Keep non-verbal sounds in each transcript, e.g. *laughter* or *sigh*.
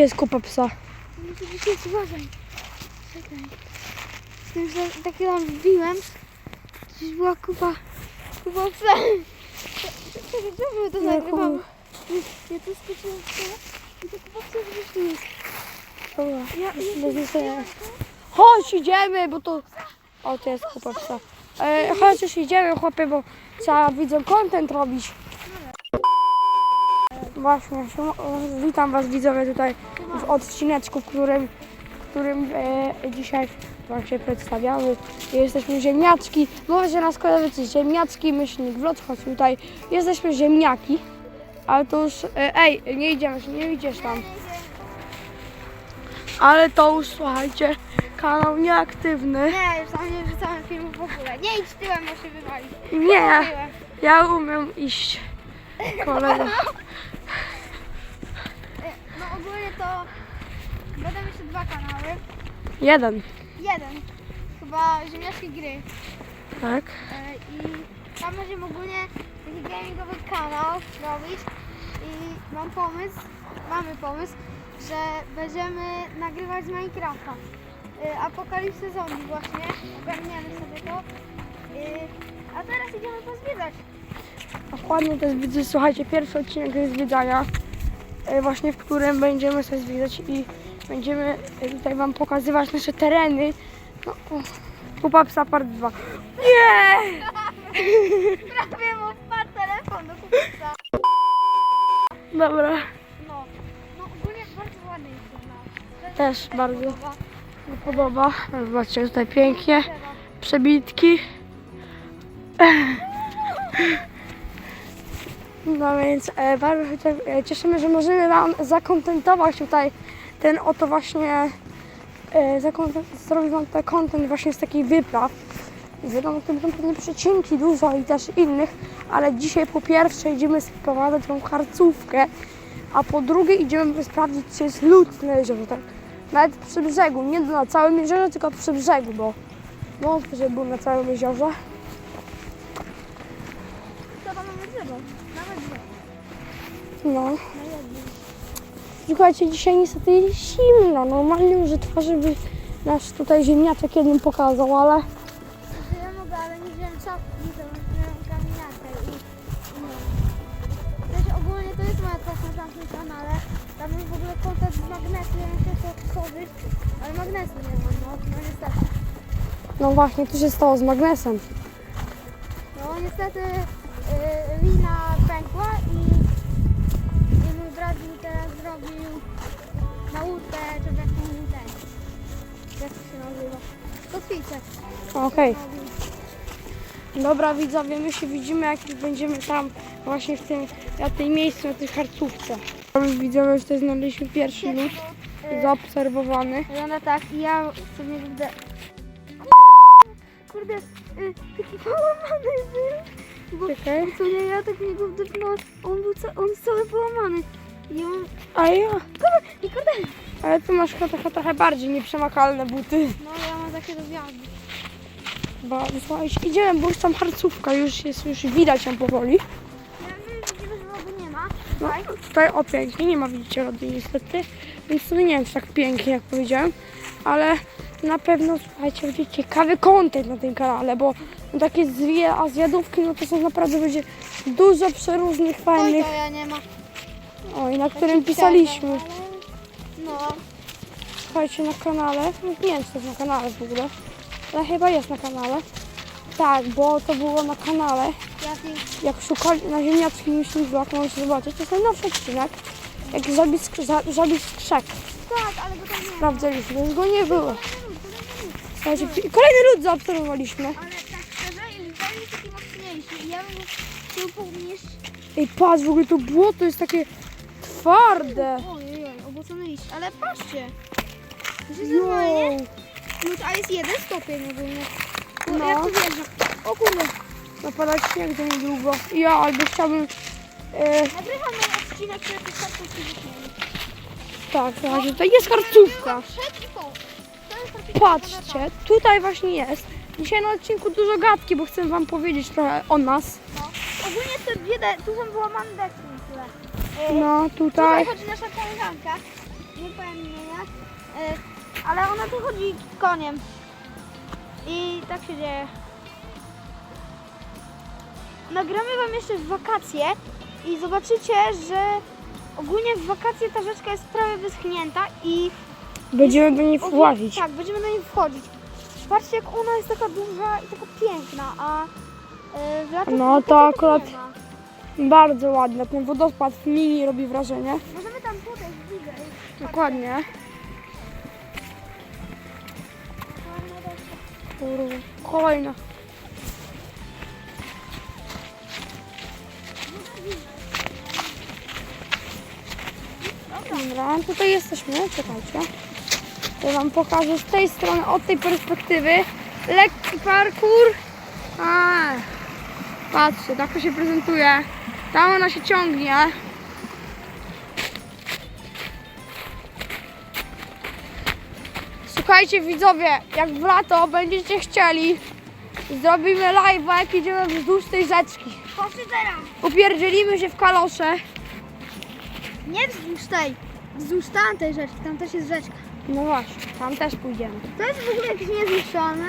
Jest kupa psa. Muszę dzisiaj uważaj. Czekaj. Z tym, że tak tam wbiłem. Gdzieś była kupa. Kupa psa. Czekaj, czemu to No, nagrywamy? Ja tu skoczyłem w tyle i to kupa psa jest. Dobra. Ja, ja. Chodź, idziemy, bo to... O, to jest kupa psa. E, chodź, już idziemy, chłopie, bo trzeba widzom content robić. Właśnie, witam Was widzowie tutaj w odcineczku, w którym, w którym e, dzisiaj Wam się przedstawiamy. Jesteśmy ziemniaczki, możecie nas kojarzyć z ziemniaczki, myślnik wlot, choć tutaj jesteśmy ziemniaki. Ale to już, e, ej, nie idziemy, nie idziesz tam. Ale to już, słuchajcie, kanał nieaktywny. Nie, już tam nie wrzucamy filmów w ogóle. Nie idź tyłem, bo się wywali. Nie, ja umiem iść. Kolega. *laughs* To będą jeszcze dwa kanały. Jeden, Jeden. Chyba ziemniaczki gry. tak? E, I tam będziemy ogólnie taki gamingowy kanał robić. I mam pomysł, mamy pomysł, że będziemy nagrywać z Minecrafta. E, Apokalipsy zombie właśnie. Ogarniemy sobie to. E, A teraz idziemy pozwiedzać. Dokładnie to jest, widzę, słuchajcie, pierwszy odcinek zwiedzania, właśnie w którym będziemy sobie zwiedzać i będziemy e, tutaj Wam pokazywać nasze tereny. No, o, Kupa psa part 2. Nie! *laughs* Prawie mu wpadł telefon do kupca. Dobra, No, no ogólnie bardzo ładny jest ten las. też bardzo Podoba. podoba. Zobaczcie, tutaj pięknie, przebitki. *laughs* No więc e, bardzo się e, cieszymy, że możemy Wam zakontentować tutaj ten oto właśnie, e, zrobić Wam ten content właśnie z takich wypraw. Wiadomo, to będą pewnie przecinki dużo i też innych, ale dzisiaj po pierwsze idziemy sprowadzać tą harcówkę, a po drugie idziemy sprawdzić, czy jest lód na jeziorze. Tak? Nawet przy brzegu, nie na całym jeziorze, tylko przy brzegu, bo wątpię, że był na całym jeziorze. Nawet drzewo. No. Słuchajcie, dzisiaj niestety jest zimno. Normalnie może twarzy by nasz tutaj ziemniaczek jednym pokazał, ale Znaczy ja mogę, ale nie wziąłem czapki, to miałem kamieniarkę i i nie. Też ogólnie to jest moja praca na tym kanale. Tam jest w ogóle kontakt z magnesem, ja myślę, że otworzyć, ale magnesu nie ma, no, no niestety. no właśnie, co się stało z magnesem? No niestety to nazywa. Okej. Robił. Dobra widzowie, my się widzimy jak już będziemy tam właśnie w tym, na tej miejscu, na tej harcówce. Widzowie, że tutaj znaleźliśmy pierwszy lód zaobserwowany. Wygląda tak i ja sobie kurde... Kurde, y, taki połamany był. Bo Czekaj. co nie, ja tak niego wdepnąłem, on był ca- on cały połamany. I on... A ja, I kurde... ale ty masz trochę, trochę bardziej nieprzemakalne buty. No ja mam takie rozwiady. Bo słuchajcie, idziemy, bo już tam harcówka już jest, już widać ją powoli. No, tutaj o pięknie, nie ma widzicie lody niestety, więc to nie wiem czy tak pięknie jak powiedziałem, ale na pewno słuchajcie, będzie ciekawy content na tym kanale, bo takie zwie, a zjadówki, no to są naprawdę będzie dużo przeróżnych, fajnych, to ja nie ma. oj, na którym pisaliśmy. No, słuchajcie, na kanale, no, nie wiem czy to jest na kanale w ogóle, ale chyba jest na kanale, tak, bo to było na kanale, jak szukali na ziemniaczki myśli vlog, możecie zobaczyć, to jest najnowszy odcinek, jak zabić, sk- skrzek. Tak, ale go tam nie. Sprawdzaliśmy, już go nie było. Słuchajcie, kolejny lód zaobserwowaliśmy. Ale tak szczerze, ten jest taki mocniejszy. I ja bym chciał podnieść... Ej, patrz, w ogóle to błoto jest takie twarde. Ojej, Ale patrzcie. To jest normalnie... No, a jest jeden stopień ogólnie. No. No. Jak to wjeżdża? O kurde. Napadać śnieg za niedługo. Ja albo chciałbym... E, Nagrywam na odcinek, który jest tak tak, i po. To jest harcówka Patrzcie, tutaj właśnie jest. Dzisiaj na odcinku dużo gadki, bo chcę wam powiedzieć trochę o nas. No. Ogólnie te dwie, de- tu są wyłamane deski tyle. No, Tutaj tutaj. chodzi nasza koleżanka. Nie powiem imienia, e, ale ona tu chodzi koniem. I tak się dzieje. Nagramy wam jeszcze w wakacje i zobaczycie, że ogólnie w wakacje ta rzeczka jest prawie wyschnięta i Będziemy do niej ogólnie- włazić. Tak, będziemy na niej wchodzić. Patrzcie jak ona jest taka duża i taka piękna, a e, w latach No, to akurat- nie ma. Bardzo ładne. Ten wodospad w mini robi wrażenie. Możemy. Dokładnie. Kurwa. Kolejna. Dobra, tutaj jesteśmy, czekajcie. To wam pokażę z tej strony, od tej perspektywy. Lekki parkour. A, patrzcie, tak to się prezentuje. Tam ona się ciągnie. Słuchajcie widzowie, jak w lato będziecie chcieli, zrobimy live, jak idziemy wzdłuż tej rzeczki. Chodźcie teraz. Upierdzielimy się w kalosze. Nie wzdłuż tej, wzdłuż tamtej rzeczki, tam też jest rzeczka. No właśnie, tam też pójdziemy. To jest w ogóle jakieś niezniszczone.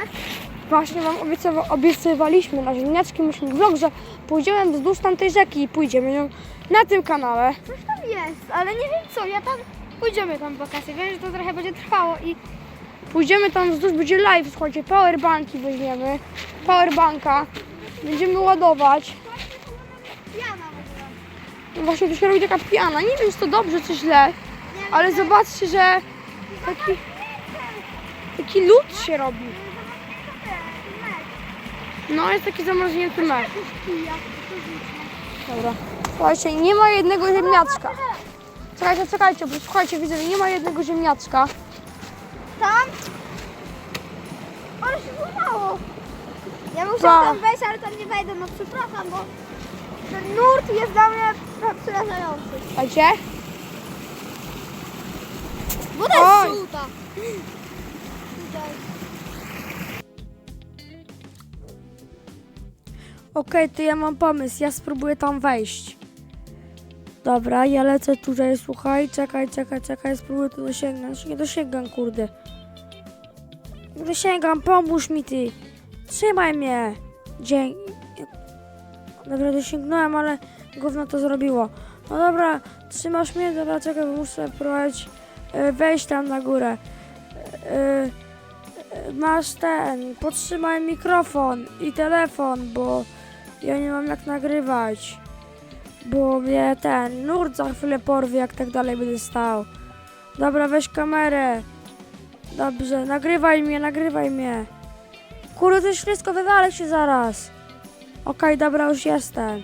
Właśnie wam obiecywa, obiecywaliśmy na ziemniaczki musimy vlog, że pójdziemy wzdłuż tamtej rzeki i pójdziemy ją na tym kanale. Coś tam jest, ale nie wiem co, ja tam... Pójdziemy tam w wakacje, wiem, że to trochę będzie trwało i... Pójdziemy tam wzdłuż, będzie live, słuchajcie, powerbanki weźmiemy, powerbanka, będziemy ładować. No właśnie tu się robi taka piana, nie wiem czy to dobrze czy źle, ale zobaczcie, że taki, taki lód się robi. No jest taki zamarznięty mech. Dobra. Słuchajcie, nie ma jednego ziemniaczka. Czekajcie, czekajcie, bo słuchajcie, widzę, nie ma jednego ziemniaczka. Tam? Ale się złamało. Ja Tak. tam wejść, ale tam nie wejdę, no przepraszam, bo ten nurt jest dla mnie przerażający. Słuchajcie. Woda Oj. jest żółta. Tutaj. Okej, to ja mam pomysł, ja spróbuję tam wejść. Dobra, ja lecę tutaj, słuchaj, czekaj, czekaj, czekaj, spróbuję tu dosięgnąć. Nie dosięgam, kurde. Dosięgam, pomóż mi ty. Trzymaj mnie. Dzięki. Dobra, dosięgnąłem, ale gówno to zrobiło. No dobra, trzymasz mnie, dobra, czekaj, bo muszę próbować e, wejść tam na górę. E, e, masz ten, podtrzymaj mikrofon i telefon, bo ja nie mam jak nagrywać. Bo mnie ten nurt za chwilę porwie, jak tak dalej będę stał. Dobra, weź kamerę. Dobrze, nagrywaj mnie, nagrywaj mnie. Kurde, to wszystko wywalę się zaraz. Okej, dobra, już jestem.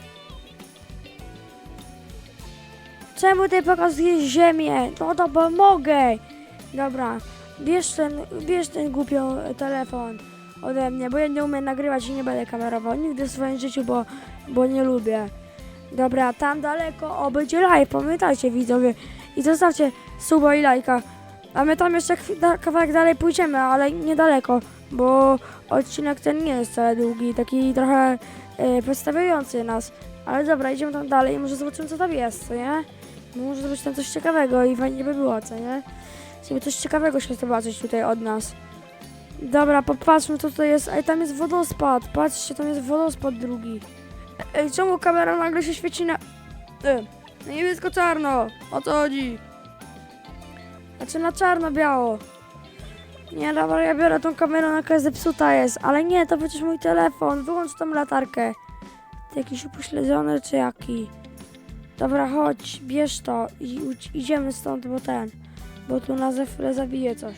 Czemu ty pokazujesz ziemię? No to pomogę. Dobra, bierz ten, bierz ten głupią telefon ode mnie, bo ja nie umiem nagrywać i nie będę kamerował nigdy w swoim życiu, bo, bo nie lubię. Dobra, tam daleko, o, będzie live, pamiętajcie widzowie. I zostawcie suba i lajka. A my tam jeszcze kawałek dalej pójdziemy, ale niedaleko, bo odcinek ten nie jest wcale długi, taki trochę e, przedstawiający nas. Ale dobra, idziemy tam dalej i może zobaczymy co tam jest, co nie? No, może zobaczyć tam coś ciekawego i fajnie by było, co nie? Żeby coś ciekawego się zobaczyć tutaj od nas. Dobra, popatrzmy co tutaj jest. Ej, tam jest wodospad. Patrzcie, tam jest wodospad drugi. Ej, czemu kamera nagle się świeci na... Ej, niebiesko-czarno. O co chodzi? Znaczy na czarno-biało. Nie, dobra, ja biorę tą kamerę, ona jakaś zepsuta jest. Ale nie, to przecież mój telefon. Wyłącz tą latarkę. Ty jakiś upośledzony czy jaki? Dobra, chodź, bierz to i idziemy stąd, bo ten... Bo tu nas za zabije coś.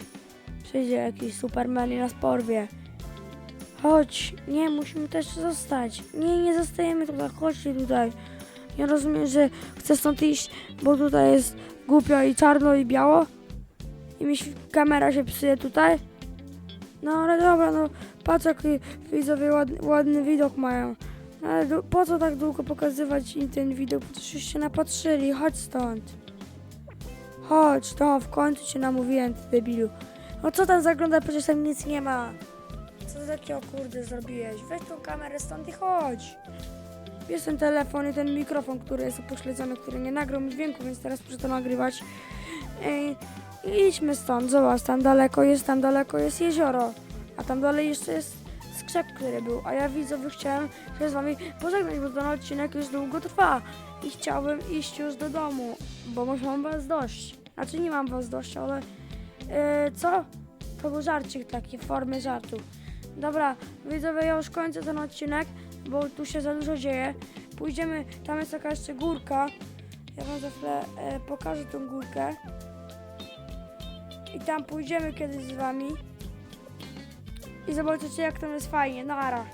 Przyjdzie jakiś Superman i nas porwie. Chodź, nie, musimy też zostać. Nie, nie zostajemy tutaj, chodźcie tutaj. Ja rozumiem, że chcę stąd iść, bo tutaj jest głupio i czarno i biało. I mi świ- kamera się psuje tutaj. No ale dobra, no patrz jak widzowie ładny, ładny widok mają. No, ale du- po co tak długo pokazywać im ten widok? Też już się napatrzyli, chodź stąd. Chodź, to w końcu cię namówiłem, ty debilu. No co tam zagląda, przecież tam nic nie ma. Co ty takiego kurde zrobiłeś? Weź tą kamerę stąd i chodź. Bierz ten telefon i ten mikrofon, który jest upośledzony, który nie nagrał mi dźwięku, więc teraz muszę to nagrywać. Ej, idźmy stąd, zobacz, tam daleko jest, tam daleko jest jezioro, a tam dalej jeszcze jest skrzep, który był, a ja widzowie chciałem się z wami pożegnać, bo ten odcinek już długo trwa i chciałbym iść już do domu, bo może mam was dość. Znaczy nie mam was dość, ale e, co? To był żarcik taki, w formie żartu. Dobra, widzowie, ja już kończę ten odcinek, bo tu się za dużo dzieje. Pójdziemy, tam jest taka jeszcze górka. Ja wam za chwilę e, pokażę tą górkę. I tam pójdziemy kiedyś z wami. I zobaczycie jak tam jest fajnie. Nara.